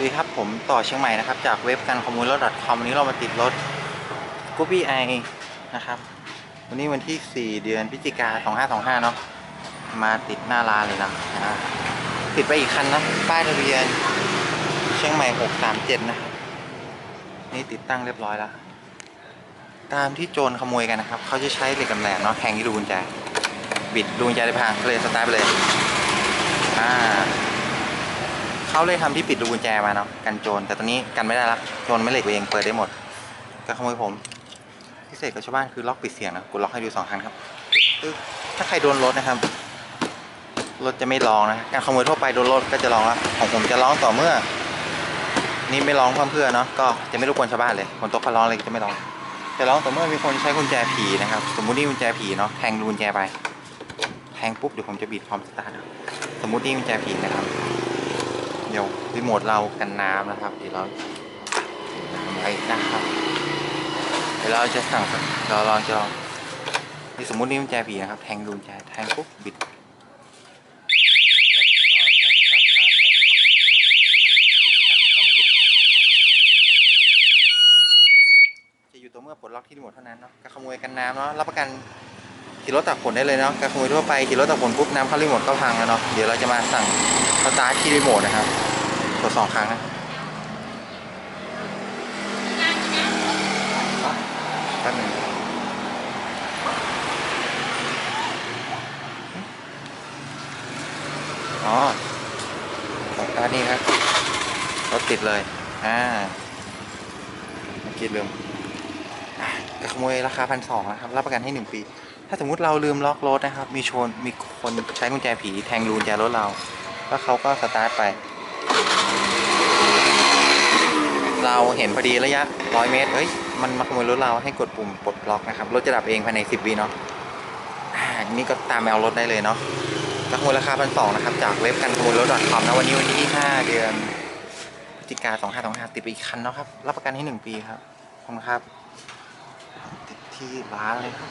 สวัสดีครับผมต่อเชียงใหม่นะครับ จากเว็บการขโมยรถ .com วันนี้เรามาติดรถกูปี้ไอนะครับ วันนี้วันที่ 4 เดือนพฤศจิกา2525 เนาะมาติดหน้าร้านเลยนะนะติดไปอีกคันนะป้ายทะเบียน เชียงใหม่ 637 นะครับนี่ติดตั้งเรียบร้อยแล้ว ตามที่โจรขโมยกันนะครับ เขาจะใช้เหล็กแหลมเนาะแทงที่รูกุญแจบิดรูกุญแจได้พังเลยสตาร์ทไปเลยอ่า เขาเลยทำที่ปิดรูกุญแจมาเนาะกันโจรแต่ตอนนี้กันไม่ได้ละโจรไม่เหล็กเองเปิดได้หมดการขโมยผมพิเศษกับชาวบ้านคือล็อกปิดเสียงนะกูล็อกให้ดูสองครั้งครับถ้าใครโดนรถนะครับรถจะไม่ร้องนะการขโมยทั่วไปโดนรถก็จะร้องละของผมจะร้องต่อเมื่อ นี่ไม่ร้องเพื่อเพื่อเนาะก็จะไม่รบกวนชาวบ้านเลยคนโต๊ะเขาร้องเลยจะไม่ร้องจะร้องต่อเมื่อมีคนใช้กุญแจผีนะครับ สมมุตินี่กุญแจผีเนาะแทงรูกุญแจไปแทงปุ๊บเดี๋ยวผมจะบิดพร้อมสตาร์ทสมมุตินี่กุญแจผีนะครับ ดี๋ยวรีโมทเรากันน้ำนะครับเดี๋ยวเราทำไว้นะครับเดี๋ยวเราจะสั่งเราลองจะลองนี่สมมุตินี่กุญแจผีนะครับ แทงดูแจแทงปุ๊บบิดรถก็จะสตาร์ทไม่ติดนะครับติดขัดก็ไม่ติดจะอยู่ตัวเมื่อปลดล็อกที่รีโมทเท่านั้นเนาะการขโมยกันน้ำเนาะรับประกัน ขี่รถตักฝนได้เลยเนาะการขโมยทั่วไปขี่รถตักฝนปุ๊บน้ำเข้ารีโมทก็พังแล้วเนาะเดี๋ยวเราจะมาสั่งสตาร์ทที่รีโมทนะครับกดสองครั้งนะแป๊บหนึงอ๋อสตาร์ทนี่ครับรถติดเลยอ่าเมื่อกี้ลืมอะกรขโมยราคาพันสองนะครับ รับประกันให้หนึ่งปี ถ้าสมมุติเราลืมล็อกรถนะครับ มีชนมีคนใช้กุญแจผีแทงรูกุญแจรถเรา แล้วเขาก็สตาร์ทไป เราเห็นพอดีระยะ100เมตรเฮ้ย มันมาขโมยรถเราให้กดปุ่มปลดล็อกนะครับ รถจะดับเองภายใน 10วิเนาะอ่านี่ก็ตามแมวรถได้เลยเนาะจะขโมยราคาพันสองนะครับ จากเว็บการขโมยรถ .com นะวันนี้วันที่ 5 เดือนพฤศจิกา2525 ติดไปอีกคันเนาะครับ รับประกันให้ 1 ปีครับขอบคุณครับ ติดที่ร้านเลยครับ